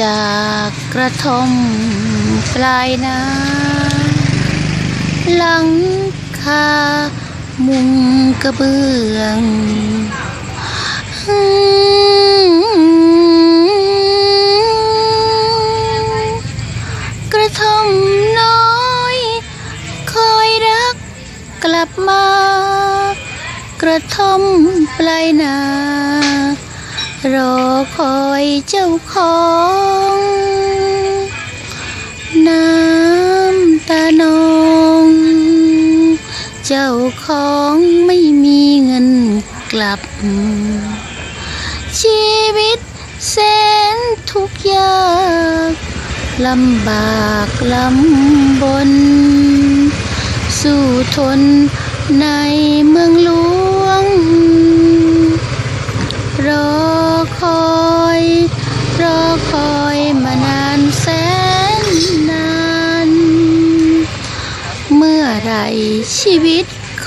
จากกระท่อมปลายนาหลังคามุงกระเบื้องกระท่อมน้อยคอยรักกลับมา กระท่อมปลายนารอ คอยเจ้าของน้ำตานอง เจ้าของไม่มีเงินกลับ ชีวิตแสนทุกข์ยากลำบากลำบน สู้ทนในเมืองหลว ชีวิต